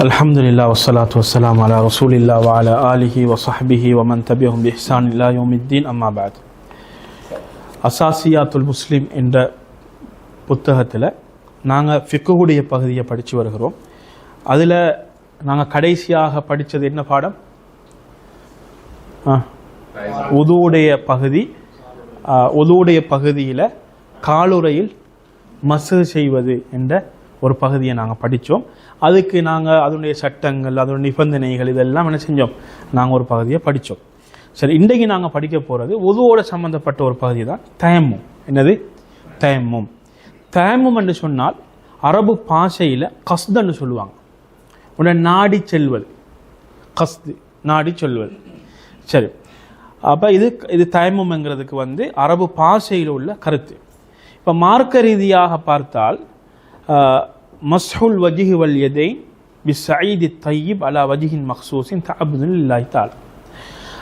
அலமதுல்லா வசலாத் வசலாம் அலா ரசூலில்லா வால ஆலிஹி வசஹபிஹி வமன் தபிஹும் இஹ்சான் இல்லா யோமித்தீன் அம்மாபாத் அசாசியாத்துல் முஸ்லீம் என்ற புத்தகத்தில் நாங்கள் ஃபிக்குடைய பகுதியை படித்து வருகிறோம். அதில் நாங்கள் கடைசியாக படித்தது என்ன பாடம்? உதுவுடைய பகுதி உதுவுடைய பகுதியில் காலுறையில் மசு செய்வது என்ற ஒரு பகுதியை நாங்கள் படித்தோம் அதுக்கு நாங்கள் அதனுடைய சட்டங்கள் அதனுடைய நிபந்தனைகள் இதெல்லாம் என்ன செஞ்சோம்? நாங்கள் ஒரு பகுதியை படித்தோம் சரி இன்றைக்கு நாங்கள் படிக்க போகிறது உதுவோட சம்மந்தப்பட்ட ஒரு பகுதி தான் தயமும் என்னது? தயமும் தயமும் என்று சொன்னால் அரபு பாஷையில் கஸ்துன்னு சொல்லுவாங்க. உடனே நாடி செல்வது. கஸ்து நாடி சொல்வது. சரி அப்போ இது இது தயமும்ங்கிறதுக்கு வந்து அரபு பாஷையில் உள்ள கருத்து. இப்போ மார்க்க ரீதியாக பார்த்தால் மஸ்ஹுல் வஜிஹி வல் எதை பி சயீதி தையீப் அலா வஜிஹின் மக்சூசின் தஅபுதுல் தால்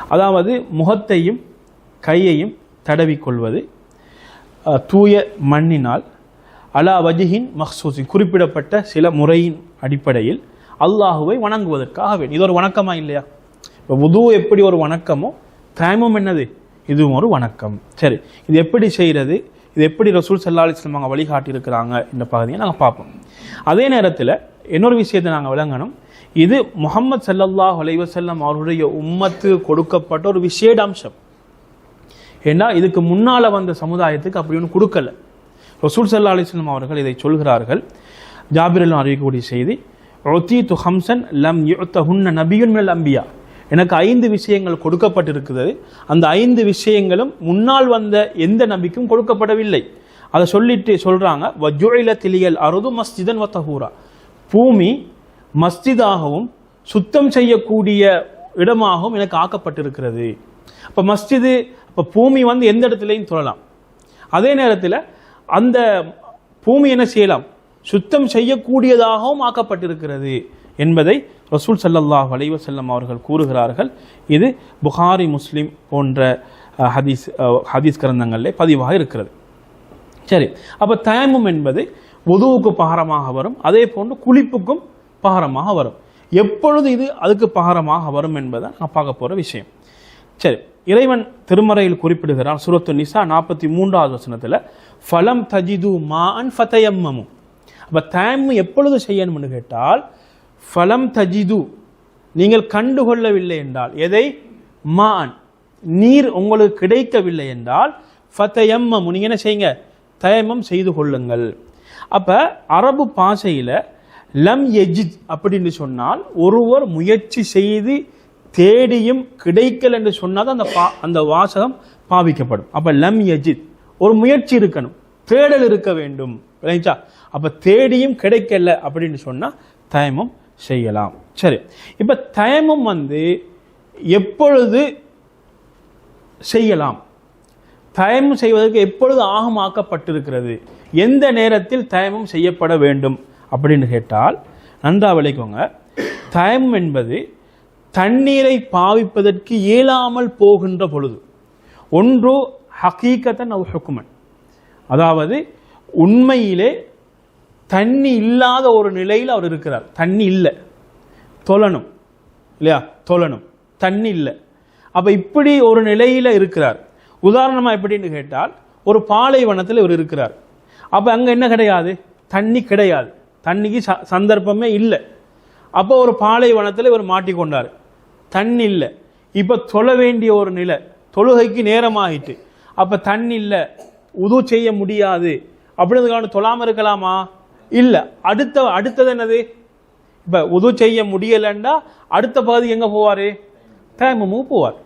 அதாவது முகத்தையும் கையையும் தடவிக்கொள்வது தூய மண்ணினால் அலா வஜிஹின் மஹ்சூசின் குறிப்பிடப்பட்ட சில முறையின் அடிப்படையில் அல்லாஹுவை வணங்குவதற்காக வேண்டும் இது ஒரு வணக்கமா இல்லையா? இப்போ உது எப்படி ஒரு வணக்கமோ தயமும் என்னது? இதுவும் ஒரு வணக்கம். சரி இது எப்படி செய்கிறது இது எப்படி ரசூல் சல்லா அவங்க வழிகாட்டி இருக்கிறாங்க இந்த பகுதியை நாங்கள் பார்ப்போம். அதே நேரத்தில் இன்னொரு விஷயத்தை நாங்கள் விளங்கணும். இது முகமது சல்லல்லாஹ் அலைவசல்லம் அவருடைய உம்மத்து கொடுக்கப்பட்ட ஒரு விசேட அம்சம் ஏன்னா இதுக்கு முன்னால வந்த சமுதாயத்துக்கு அப்படி ஒன்று கொடுக்கல. ரசூல் சல்லா அலிஸ்லம் அவர்கள் இதை சொல்கிறார்கள். ஜாபிரல் அறிவிக்கக்கூடிய செய்தி ரொத்தி து ஹம்சன் லம் யுத்தஹுன்ன நபியுன் மேல் அம்பியா எனக்கு ஐந்து விஷயங்கள் கொடுக்கப்பட்டிருக்கிறது. அந்த ஐந்து விஷயங்களும் முன்னால் வந்த எந்த நபிக்கும் கொடுக்கப்படவில்லை. அதை சொல்லிட்டு சொல்றாங்க வஜுயில திலியல் அருது மஸ்ஜிதன் வத்தஹூரா பூமி மஸ்ஜிதாகவும் சுத்தம் செய்யக்கூடிய இடமாகவும் எனக்கு ஆக்கப்பட்டிருக்கிறது. இப்போ மஸ்ஜிது இப்போ பூமி வந்து எந்த இடத்துலையும் தொழலாம். அதே நேரத்தில் அந்த பூமி என்ன செய்யலாம்? சுத்தம் செய்யக்கூடியதாகவும் ஆக்கப்பட்டிருக்கிறது என்பதை ரசூல் சல்லல்லாஹ் அலைஹி செல்லம் அவர்கள் கூறுகிறார்கள் இது புகாரி முஸ்லீம் போன்ற ஹதீஸ் ஹதீஸ் கிரந்தங்களிலே பதிவாக இருக்கிறது. சரி அப்போ தயமும் என்பது உதுவுக்கு பகரமாக வரும் அதே போன்று குளிப்புக்கும் பகரமாக வரும். எப்பொழுது இது அதுக்கு பகரமாக வரும் என்பதை நான் பார்க்க போகிற விஷயம். சரி இறைவன் திருமறையில் குறிப்பிடுகிறார் சுரத்து நிசா நாற்பத்தி மூன்றாவது வசனத்தில் ஃபலம் தஜிது மா அன் அப்போ தயம்மு எப்பொழுது செய்யணும்னு கேட்டால் ஃபலம் தஜிது. நீங்கள் கண்டுகொள்ளவில்லை என்றால் எதை? மான். நீர் உங்களுக்கு கிடைக்கவில்லை என்றால் ஃபத்தயம்மம் நீங்கள் என்ன செய்யுங்க? தயமம் செய்து கொள்ளுங்கள். அப்போ அரபு பாசையில் லம் எஜித் அப்படின்னு சொன்னால் ஒருவர் முயற்சி செய்து தேடியும் கிடைக்கல் என்று சொன்னால் அந்த பா அந்த வாசகம் பாவிக்கப்படும். அப்போ லம் எஜித். ஒரு முயற்சி இருக்கணும். தேடல் இருக்க வேண்டும். விளைஞ்சா அப்போ தேடியும் கிடைக்கல அப்படின்னு சொன்னால் தயமம் செய்யலாம். சரி. இப்ப தயமம் வந்து எப்பொழுது செய்யலாம்? தயமம் செய்வதற்கு எப்பொழுது ஆகமாக்கப்பட்டிருக்கிறது? எந்த நேரத்தில் தயமம் செய்யப்பட வேண்டும்? அப்படின்னு கேட்டால் நன்றா விளைக்கோங்க. தயமம் என்பது தண்ணீரை பாவிப்பதற்கு இயலாமல் போகின்ற பொழுது ஒன்று ஹக்கீக்கத்தன் அவ் ஹுக்குமன். அதாவது உண்மையிலே தண்ணி இல்லாத ஒரு நிலையில் அவர் இருக்கிறார். தண்ணி இல்லை. தொழணும். இல்லையா? தொழணும். தண்ணி இல்லை. அப்போ இப்படி ஒரு நிலையில் இருக்கிறார். உதாரணமாக எப்படின்னு கேட்டால் ஒரு பாலைவனத்தில் இவர் இருக்கிறார். அப்போ அங்கே என்ன கிடையாது? தண்ணி கிடையாது. தண்ணிக்கு ச- சந்தர்ப்பமே இல்லை. அப்போ ஒரு பாலைவனத்தில் இவர் மாட்டிக்கொண்டார். தண்ணி இல்லை. இப்போ தொழ வேண்டிய ஒரு நிலை. தொழுகைக்கு நேரமாகிட்டு அப்போ தண்ணி இல்லை. உது செய்ய முடியாது. அப்படின்னு தொழாமல் இருக்கலாமா? இல்ல அடுத்த அடுத்தது என்னது? இப்ப உது செய்ய முடியலன்னா அடுத்த பகுதி எங்க போவாரு? தயமமும் போவார்.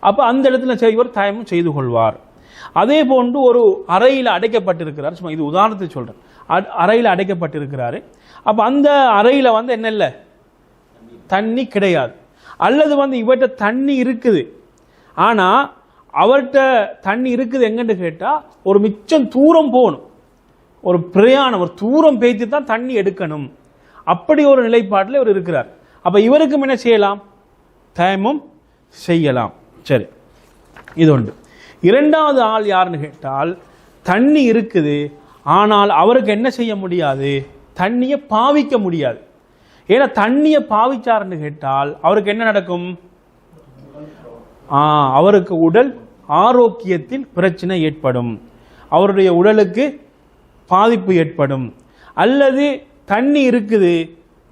அப்ப அந்த இடத்துல செய்வர் தயமும் செய்து கொள்வார். அதே போன்று ஒரு அறையில் அடைக்கப்பட்டிருக்கிறார். சும்மா இது உதாரணத்துக்கு சொல்றேன். அ- அறையில் அடைக்கப்பட்டிருக்கிறாரு. அப்ப அந்த அறையில வந்து என்ன இல்லை? தண்ணி கிடையாது. அல்லது வந்து இவர்கிட்ட தண்ணி இருக்குது. ஆனா அவர்கிட்ட தண்ணி இருக்குது எங்கன்னு கேட்டா ஒரு மிச்சம் தூரம் போகணும். ஒரு பிரயாணம் ஒரு தூரம் பேய்த்து தான் தண்ணி எடுக்கணும். அப்படி ஒரு நிலைப்பாட்டில் இவர் இருக்கிறார். அப்போ இவருக்கும் என்ன செய்யலாம்? தயமும் செய்யலாம். சரி இது ஒன்று இரண்டாவது ஆள் யாருன்னு கேட்டால் தண்ணி இருக்குது ஆனால் அவருக்கு என்ன செய்ய முடியாது? தண்ணியை பாவிக்க முடியாது. ஏன்னா தண்ணியை பாவிச்சாருன்னு கேட்டால் அவருக்கு என்ன நடக்கும்? அவருக்கு உடல் ஆரோக்கியத்தில் பிரச்சனை ஏற்படும். அவருடைய உடலுக்கு பாதிப்பு ஏற்படும். அல்லது தண்ணி இருக்குது.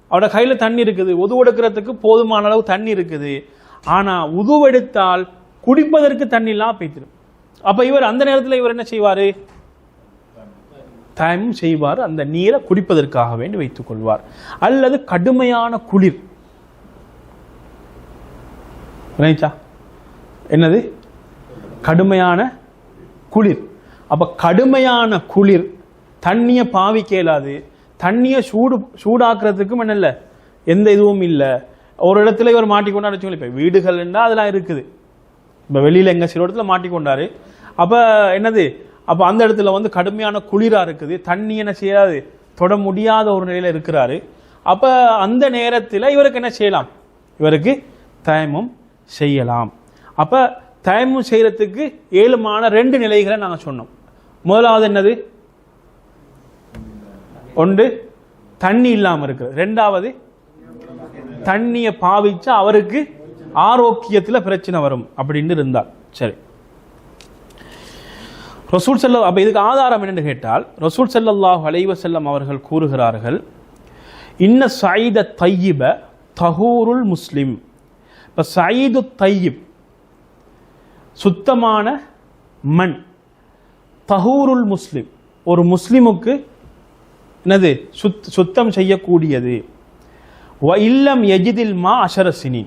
அவட கையில் தண்ணி இருக்குது. உதுவெடுக்கிறதுக்கு போதுமான அளவு தண்ணி இருக்குது. ஆனால் உதுவெடுத்தால் குடிப்பதற்கு தண்ணிலாம் இல்லாம போய்த்திடும் அப்போ இவர் அந்த நேரத்தில் இவர் என்ன செய்வார்? தயமும் செய்வார். அந்த நீரை குடிப்பதற்காக வேண்டி வைத்துக் கொள்வார். அல்லது கடுமையான குளிர். என்னது? கடுமையான குளிர். அப்ப கடுமையான குளிர் தண்ணியை பாவிக்க இயலாது. தண்ணியை சூடு சூடாக்குறதுக்கும் என்ன இல்லை? எந்த இதுவும் இல்லை. ஒரு இடத்துல இவர் மாட்டிக்கொண்டாரு வச்சுக்கோங்களேன். இப்போ வீடுகள்னா அதெல்லாம் இருக்குது. இப்போ வெளியில் எங்கே சில இடத்துல மாட்டிக்கொண்டாரு. அப்போ என்னது? அப்போ அந்த இடத்துல வந்து கடுமையான குளிராக இருக்குது. தண்ணி என்ன செய்யாது? தொட முடியாத ஒரு நிலையில் இருக்கிறாரு. அப்போ அந்த நேரத்தில் இவருக்கு என்ன செய்யலாம்? இவருக்கு தயமும் செய்யலாம். அப்போ தயமும் செய்கிறதுக்கு ஏழுமான ரெண்டு நிலைகளை நாங்கள் சொன்னோம். முதலாவது என்னது? ஒன்று தண்ணி இல்லாமல் இருக்குது ரெண்டாவது தண்ணியை பாவிச்சா அவருக்கு ஆரோக்கியத்தில் பிரச்சனை வரும் அப்படின்னு இருந்தார் சரி. ரசூல் செல்ல அப்போ இதுக்கு ஆதாரம் என்னென்னு கேட்டால் ரசூல் செல்லல்லாஹ் அலைவ செல்லம் அவர்கள் கூறுகிறார்கள் இன்ன சயித தையிப தஹூருல் முஸ்லிம். இப்போ சயிது தையிப் சுத்தமான மண் தஹூருல் முஸ்லிம். ஒரு முஸ்லிமுக்கு என்னது? சுத் சுத்தம் செய்யக்கூடியது. வ இல்லம் எஜிதில் மா அஷரசினி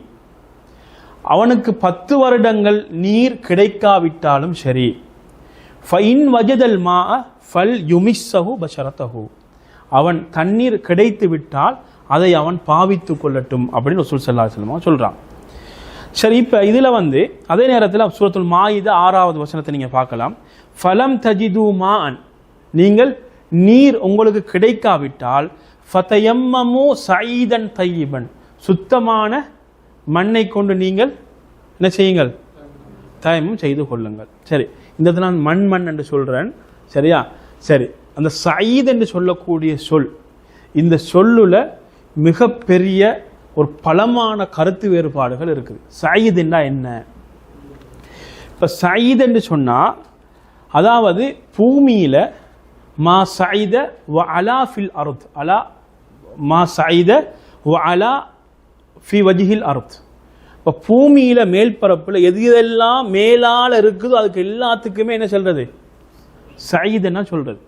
அவனுக்கு பத்து வருடங்கள் நீர் கிடைக்காவிட்டாலும் சரி. ஃபைன் வஜதல் மா ஃபல் யுமிஸ்ஸஹு பஷரத்தஹு. அவன் தண்ணீர் கிடைத்து விட்டால் அதை அவன் பாவித்து கொள்ளட்டும் அப்படின்னு ரசூல் சல்லா அலைஹி சொல்கிறான் சரி இப்போ இதில் வந்து அதே நேரத்தில் சூரத்துல் மாயித ஆறாவது வசனத்தை நீங்கள் பார்க்கலாம். ஃபலம் தஜிது மா நீங்கள் நீர் உங்களுக்கு கிடைக்காவிட்டால் ஃபதயம்மமு சயீதன் தையிபன். சுத்தமான மண்ணை கொண்டு நீங்கள் என்ன செய்யுங்கள்? தயமும் செய்து கொள்ளுங்கள். சரி இந்த நான் மண் மண் என்று சொல்கிறேன் சரியா? சரி அந்த சயீத் என்று சொல்லக்கூடிய சொல் இந்த சொல்லுல மிகப்பெரிய ஒரு பலமான கருத்து வேறுபாடுகள் இருக்குது. சயீதுன்னா என்ன? இப்போ சயீத் என்று சொன்னால் அதாவது பூமியில் மா சைத வ அலா ஃபில் அருத். அலா மா சைத வ அலா ஃபி வஜிஹில் அருத். இப்போ பூமியில் மேல்பரப்பில் எது எதெல்லாம் மேலால் இருக்குதோ அதுக்கு எல்லாத்துக்குமே என்ன சொல்றது? என்ன சொல்கிறது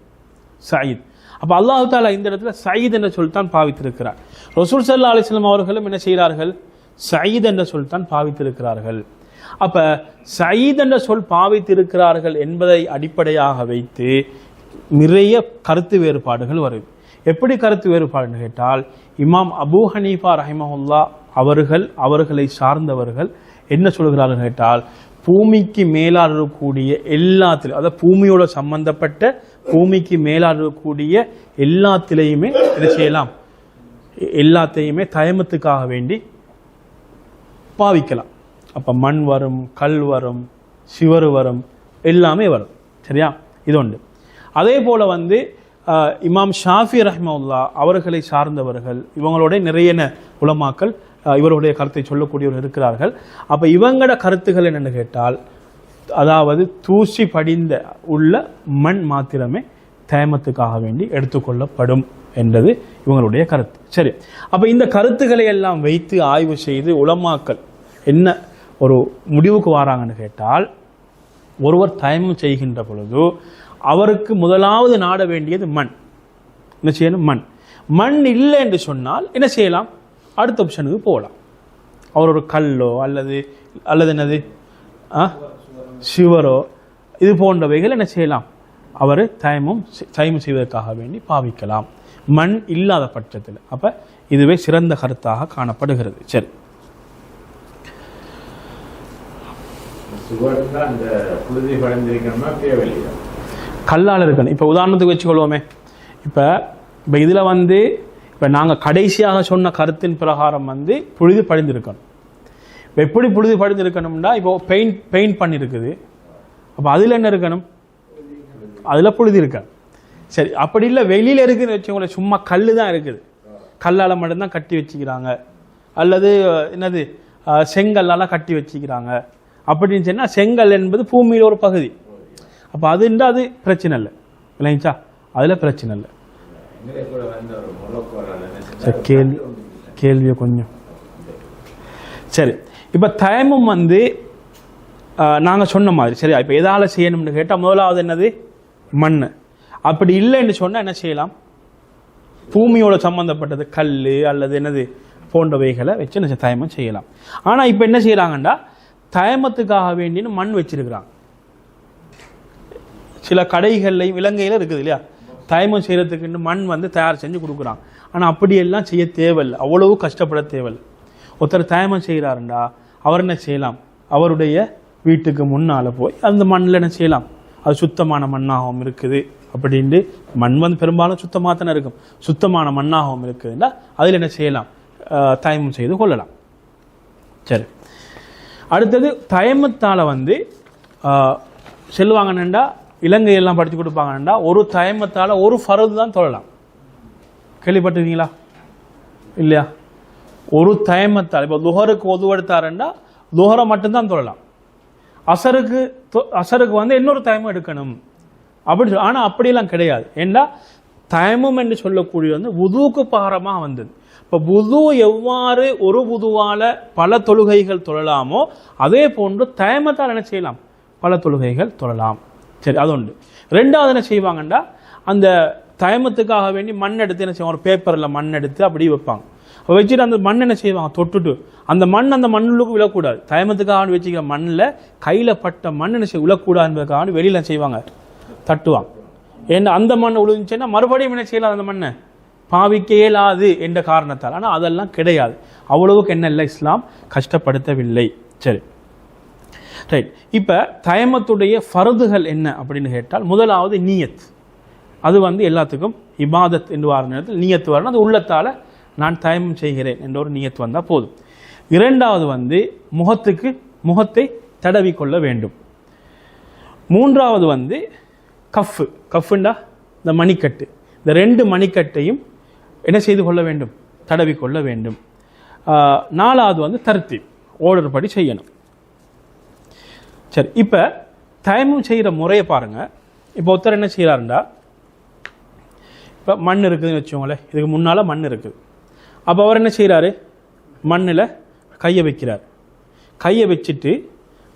சயீத் அப்போ அல்லாஹ் தாலா இந்த இடத்துல சயீத் என்ற சொல்தான் பாவித்திருக்கிறார். ரசூல் சல்லா அலிஸ்லாம் அவர்களும் என்ன செய்கிறார்கள்? சயீத் என்ற சொல்தான் பாவித்திருக்கிறார்கள். அப்போ சயீத் என்ற சொல் பாவித்திருக்கிறார்கள் என்பதை அடிப்படையாக வைத்து நிறைய கருத்து வேறுபாடுகள் வருது எப்படி கருத்து வேறுபாடுன்னு கேட்டால் இமாம் அபூ ஹனீஃபா ரஹிமஹுல்லா அவர்கள் அவர்களை சார்ந்தவர்கள் என்ன சொல்கிறார்கள் கேட்டால் பூமிக்கு மேலால் இருக்கக்கூடிய எல்லாத்திலும் அதாவது பூமியோட சம்பந்தப்பட்ட பூமிக்கு மேலால் இருக்கக்கூடிய எல்லாத்திலையுமே என்ன செய்யலாம்? எல்லாத்தையுமே தயமத்துக்காக வேண்டி பாவிக்கலாம். அப்போ மண் வரும் கல் வரும் சிவரு வரும் எல்லாமே வரும். சரியா? இது ஒன்று அதே போல் வந்து இமாம் ஷாஃபி ரஹ்மவுல்லா அவர்களை சார்ந்தவர்கள் இவங்களோட நிறைய உலமாக்கள் இவருடைய கருத்தை சொல்லக்கூடியவர் இருக்கிறார்கள். அப்போ இவங்களோட கருத்துக்கள் என்னென்னு கேட்டால் அதாவது தூசி படிந்த உள்ள மண் மாத்திரமே தேமத்துக்காக வேண்டி எடுத்துக்கொள்ளப்படும் என்றது இவங்களுடைய கருத்து. சரி. அப்போ இந்த கருத்துக்களை எல்லாம் வைத்து ஆய்வு செய்து உலமாக்கள் என்ன ஒரு முடிவுக்கு வராங்கன்னு கேட்டால் ஒருவர் தயமம் செய்கின்ற பொழுது அவருக்கு முதலாவது நாட வேண்டியது மண். என்ன செய்யணும்? மண். மண் இல்லை என்று சொன்னால் என்ன செய்யலாம்? அடுத்த ஆப்ஷனுக்கு போகலாம். அவர் ஒரு கல்லோ அல்லது அல்லது என்னது? ஆ? சிவரோ? இது போன்றவைகள் என்ன செய்யலாம்? அவர் தயமும் தயமம் செய்வதற்காக வேண்டி பாவிக்கலாம். மண் இல்லாத பட்சத்தில். அப்போ இதுவே சிறந்த கருத்தாக காணப்படுகிறது. சரி. சுவர்னா அந்த புழுதி படைந்திருக்கணுமா தேவையில்லை கல்லால் இருக்கணும். இப்போ உதாரணத்துக்கு வச்சுக்கொள்வோமே. இப்போ இப்போ இதில் வந்து இப்போ நாங்கள் கடைசியாக சொன்ன கருத்தின் பிரகாரம் வந்து புழுது படிந்திருக்கணும். இப்போ எப்படி புழுது படிந்திருக்கணும்னா இப்போ பெயிண்ட் பெயிண்ட் பண்ணியிருக்குது அப்போ அதில் என்ன இருக்கணும்? அதில் புழுதி இருக்க சரி அப்படி இல்லை வெளியில் இருக்குதுன்னு வச்சுக்கோங்களேன் சும்மா கல் தான் இருக்குது. கல்லால் மட்டும்தான் கட்டி வச்சுக்கிறாங்க. அல்லது என்னது அஹ், கட்டி வச்சுக்கிறாங்க. அப்படின்னு சொன்னால் செங்கல் என்பது பூமியில் ஒரு பகுதி. அப்போ அதுண்டா அது பிரச்சனை இல்லை. இல்லைங்களா அதில் பிரச்சனை இல்லை. கேள்வி கேள்வியை கொஞ்சம். சரி இப்போ தயமும் வந்து நாங்கள் சொன்ன மாதிரி சரி இப்போ எதால் செய்யணும்னு கேட்டால் முதலாவது என்னது? மண் அப்படி இல்லைன்னு சொன்னால் என்ன செய்யலாம்? பூமியோட சம்மந்தப்பட்டது கல் அல்லது என்னது? போன்றவைகளை வச்சு என்ன தயமம் செய்யலாம். ஆனால் இப்போ என்ன செய்கிறாங்கண்டா தயமத்துக்காக வேண்டின்னு மண் வச்சிருக்கிறாங்க. சில கடைகள்லையும் இலங்கையில் இருக்குது இல்லையா? தயமம் செய்கிறதுக்குன்னு மண் வந்து தயார் செஞ்சு கொடுக்குறாங்க ஆனால் அப்படியெல்லாம் செய்ய தேவையில்லை. அவ்வளவு கஷ்டப்பட தேவையில்லை. ஒருத்தர் தயமம் செய்கிறாருண்டா அவர் என்ன செய்யலாம்? அவருடைய வீட்டுக்கு முன்னால் போய் அந்த மண்ணில் என்ன செய்யலாம்? அது சுத்தமான மண்ணாகவும் இருக்குது அப்படின்ட்டு மண் வந்து பெரும்பாலும் சுத்தமாக தானே இருக்கும். சுத்தமான மண்ணாகவும் இருக்குதுன்னா அதில் என்ன செய்யலாம்? தயமம் செய்து கொள்ளலாம். சரி. அடுத்தது தயமத்தால் வந்து ஆஹ், இலங்கையெல்லாம் படித்து கொடுப்பாங்கன்னா ஒரு தயமத்தால் ஒரு ஃபரது தான் தொழலாம். கேள்விப்பட்டிருக்கீங்களா? இல்லையா? ஒரு தயமத்தால் இப்போ துஹருக்கு ஒதுவெடுத்தாருன்னா துஹரை மட்டும்தான் தொழலாம். அசருக்கு தொ- அசருக்கு வந்து இன்னொரு தயமம் எடுக்கணும். அப்படி சொல் ஆனால் அப்படியெல்லாம் கிடையாது. ஏண்டா? தயமம் என்று சொல்லக்கூடிய வந்து உதுவுக்கு பாரமாக வந்தது. இப்போ புது எவ்வாறு ஒரு புதுவால் பல தொழுகைகள் தொழலாமோ அதே போன்று தயமத்தால் என்ன செய்யலாம்? பல தொழுகைகள் தொழலாம். சரி அது உண்டு. ரெண்டாவது என்ன செய்வாங்கண்டா அந்த தயமத்துக்காக வேண்டி மண் எடுத்து என்ன செய்வாங்க ஒரு பேப்பரில் மண் எடுத்து அப்படி வைப்பாங்க. அப்ப வச்சுட்டு அந்த மண் என்ன செய்வாங்க தொட்டுட்டு அந்த மண் அந்த மண்ணுக்கு விழக்கூடாது. தயமத்துக்காக வச்சுக்கிற மண்ணில் கையில் பட்ட மண் என்ன செய்ய விழக்கூடாது என்பதற்காக வெளியில் செய்வாங்க தட்டுவாங்க. ஏன்னா அந்த மண் விழுந்துச்சுன்னா மறுபடியும் என்ன செய்யலாம் அந்த மண்ணை? பாவிக்க இயலாது என்ற காரணத்தால். ஆனால் அதெல்லாம் கிடையாது. அவ்வளவுக்கு என்ன இல்லை இஸ்லாம் கஷ்டப்படுத்தவில்லை. சரி. ரைட் இப்போ தயமத்துடைய ஃபரதுகள் என்ன அப்படின்னு கேட்டால் முதலாவது நீயத். அது வந்து எல்லாத்துக்கும் இபாதத் என்று வர நேரத்தில் நீயத்து வரணும். அது உள்ளத்தால் நான் தயமம் செய்கிறேன் என்ற ஒரு நீயத்து வந்தால் போதும். இரண்டாவது வந்து முகத்துக்கு முகத்தை தடவி கொள்ள வேண்டும். மூன்றாவது வந்து கஃப்பு. கஃப்புண்டா? இந்த மணிக்கட்டு. இந்த ரெண்டு மணிக்கட்டையும் என்ன செய்து கொள்ள வேண்டும்? தடவி கொள்ள வேண்டும். நாலாவது வந்து தருத்தி ஓர்டர் படி செய்யணும். சரி இப்போ தயமம் செய்கிற முறையை பாருங்கள் இப்போ ஒருத்தர் என்ன செய்கிறாருண்டா இப்போ மண் இருக்குதுன்னு வச்சுக்கோங்களேன் இதுக்கு முன்னால் மண் இருக்குது. அப்போ அவர் என்ன செய்கிறாரு மண்ணில் கையை வைக்கிறார். கையை வச்சுட்டு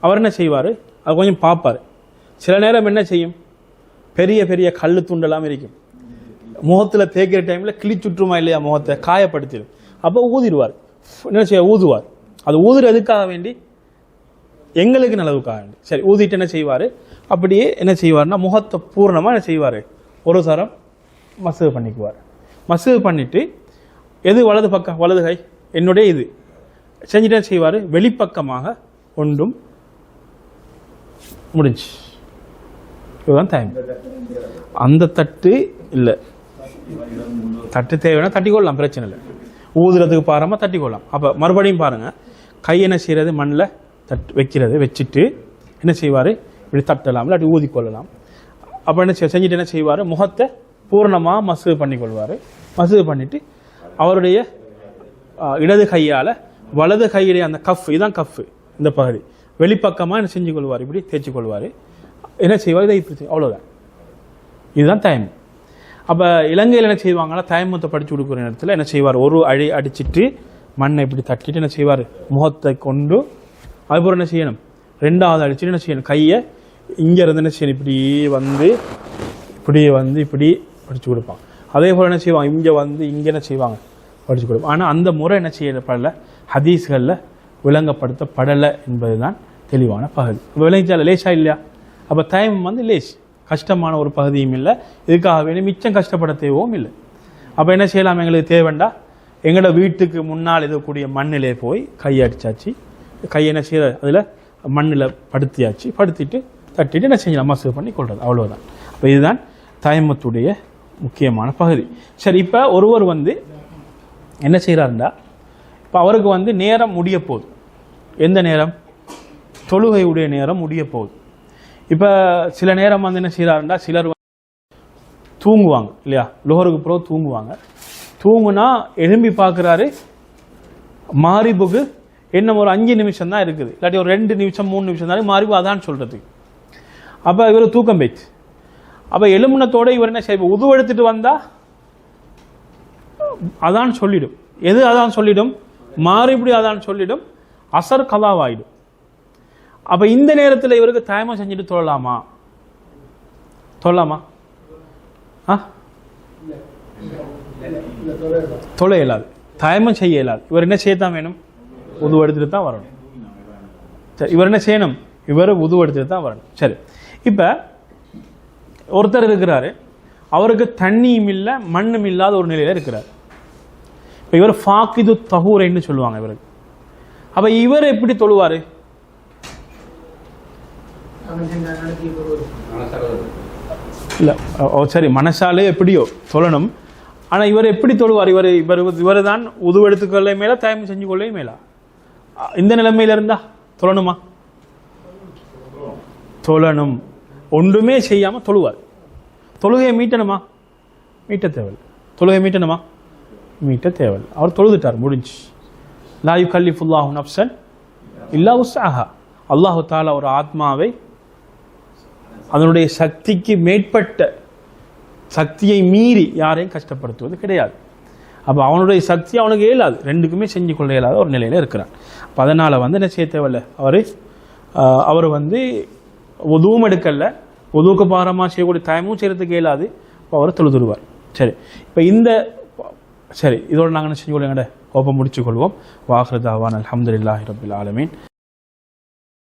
அவர் என்ன செய்வார்? அது கொஞ்சம் பார்ப்பார். சில நேரம் என்ன செய்யும்? பெரிய பெரிய கல் துண்டெல்லாம் இருக்கும் முகத்தில் தேய்க்கிற டைமில் கிழிச்சுட்டுருமா இல்லையா முகத்தை? காயப்படுத்திடும். அப்போ ஊதிடுவார். என்ன செய்ய? ஊதுவார். அது ஊதுறதுக்காக வேண்டி எங்களுக்கு நல்லதுக்காக சரி ஊதிட்டு என்ன செய்வார்? அப்படியே என்ன செய்வார்னா முகத்தை பூர்ணமாக என்ன செய்வார்? ஒரு சாரம் மசூது பண்ணிக்குவார். மசூது பண்ணிட்டு எது வலது பக்கம் வலது கை. என்னுடைய இது. செஞ்சுட்டு என்ன செய்வார்? வெளிப்பக்கமாக ஒன்றும் முடிஞ்சு. இதுதான் டைம் அந்த தட்டு இல்லை. தட்டு தேவைன்னா தட்டிக்கொள்ளலாம் பிரச்சனை இல்லை. ஊதுறதுக்கு பாராமல் தட்டிக்கொள்ளலாம். அப்போ மறுபடியும் பாருங்கள் கை என்ன செய்கிறது மண்ணில் தட் வைக்கிறது வச்சுட்டு என்ன செய்வார்? இப்படி தட்டலாம் இல்லாட்டி ஊதிக்கொள்ளலாம். அப்போ என்ன செய்ய செஞ்சுட்டு என்ன செய்வார்? முகத்தை பூர்ணமாக மசூது பண்ணிக்கொள்வார். மசூது பண்ணிவிட்டு அவருடைய இடது கையால் வலது கையுடைய அந்த கஃப் இதுதான் கஃப் இந்த பகுதி. வெளிப்பக்கமாக என்ன செஞ்சு கொள்வார்? இப்படி தேய்ச்சி கொள்வார். என்ன செய்வார்? இதை இப்படி அவ்வளோதான் இதுதான் தயமம் அப்போ இலங்கையில் என்ன செய்வாங்கன்னா தயமத்தை படித்து கொடுக்குற நேரத்தில் என்ன செய்வார்? ஒரு அடி அடிச்சிட்டு மண்ணை இப்படி தட்டிட்டு என்ன செய்வார்? முகத்தை கொண்டு அதுபோல் என்ன செய்யணும்? ரெண்டாவது அடிச்சுட்டு என்ன செய்யணும்? கையை இங்கே இருந்து என்ன செய்யணும்? இப்படி வந்து இப்படி வந்து இப்படி படித்து கொடுப்பாங்க அதே போல் என்ன செய்வாங்க இங்கே வந்து இங்கே என்ன செய்வாங்க? படித்து கொடுப்பாங்க ஆனால் அந்த முறை என்ன செய்யப்படல? ஹதீஸ்களில் விளங்கப்படுத்தப்படலை என்பதுதான் தெளிவான பகுதி. இப்போ விளங்கிச்சால லேசா இல்லையா? அப்போ டைம் வந்து லேஸ். கஷ்டமான ஒரு பகுதியும் இல்லை. இதுக்காக வேண்டி மிச்சம் கஷ்டப்பட தேவையும் இல்லை. அப்போ என்ன செய்யலாம்? எங்களுக்கு தேவைண்டா? எங்களோட வீட்டுக்கு முன்னால் இருக்கக்கூடிய மண்ணிலே போய் கையடிச்சாச்சு கையை என்ன செய்யற அதில் மண்ணில் படுத்தியாச்சு. படுத்திட்டு தட்டிட்டு என்ன செஞ்சலாம் மசகு பண்ணி கொள்வது அவ்வளோதான் அப்போ இதுதான் தயமத்துடைய முக்கியமான பகுதி. சரி இப்போ ஒருவர் வந்து என்ன செய்கிறாருண்டா இப்போ அவருக்கு வந்து நேரம் முடிய போகுது. எந்த நேரம்? தொழுகையுடைய நேரம் முடிய போகுது. இப்போ சில நேரம் வந்து என்ன செய்கிறாருண்டா சிலர் தூங்குவாங்க இல்லையா? லோகருக்கு பிறகு தூங்குவாங்க. தூங்குனா எழும்பி பார்க்குறாரு. மாரிபுக்கு இன்னும் ஒரு அஞ்சு நிமிஷம் தான் இருக்குது. இல்லாட்டி ஒரு ரெண்டு நிமிஷம் மூணு நிமிஷம் தான் மாரிபு அதான் சொல்கிறது அப்போ இவர் தூக்கம் போயிடுச்சு. அப்போ எலும்புனத்தோட இவர் என்ன செய்வோம் உது எடுத்துட்டு வந்தால் அதான் சொல்லிடும். எது அதான் சொல்லிடும்? மாறிபடி அதான் சொல்லிடும். அசர் கதாவாயிடும். அப்போ இந்த நேரத்தில் இவருக்கு தயமம் செஞ்சுட்டு தொழலாமா? தொழலாமா? ஆ? தொழ இயலாது. தயமம் செய்ய இயலாது. இவர் என்ன செய்யத்தான் வேணும்? உது எடுத்துட்டு தான் வரணும். சரி இவர் என்ன செய்யணும்? இவர் உது எடுத்துட்டு தான் வரணும். சரி இப்போ ஒருத்தர் இருக்கிறாரு. அவருக்கு தண்ணியும் இல்லை மண்ணும் இல்லாத ஒரு நிலையில இருக்கிறார். இப்போ இவர் ஃபாக்கிது தகுரைன்னு சொல்லுவாங்க இவருக்கு. அப்போ இவர் எப்படி தொழுவார்? இல்லை ஓ சரி மனசாலே எப்படியோ சொல்லணும் ஆனால் இவர் எப்படி தொழுவார்? இவர் இவர் இவர் தான் உதவு எடுத்துக்கொள்ள மேலா தயமம் செஞ்சு கொள்ளவே மேலா? இந்த நிலைமையில இருந்தா தொழணுமா? தொழணும். ஒன்றுமே செய்யாம தொழுவார். தொழுகையை மீட்டணுமா? மீட்ட தேவை தொழுகை மீட்டணுமா? மீட்ட தேவை அவர் தொழுதுட்டார் முடிஞ்சு. லா யுகல்லிஃபுல்லாஹு நப்சன் இல்லா உஸ்ஸாஹா. அல்லாஹு தாலா ஒரு ஆத்மாவை அதனுடைய சக்திக்கு மேற்பட்ட சக்தியை மீறி யாரையும் கஷ்டப்படுத்துவது கிடையாது. அப்போ அவனுடைய சக்தி அவனுக்கு இயலாது. ரெண்டுக்குமே செஞ்சு கொள்ள இயலாத ஒரு நிலையில் இருக்கிறான். அப்போ அதனால் வந்து என்ன செய்ய தேவையில்ல? அவர் அவர் வந்து ஒதுவும் எடுக்கல. உதவுக்கு பாரமாக செய்யக்கூடிய தயமும் செய்கிறதுக்கு இயலாது. இப்போ அவர் தொழுதுருவார். சரி. இப்போ இந்த சரி இதோடு நாங்கள் என்ன செஞ்சு கொள்ளுங்கட கோப்பம் முடிச்சுக்கொள்வோம் வாஹ்ரதாவான் அலமதுல்லாஹி ரபில் ஆலமீன்.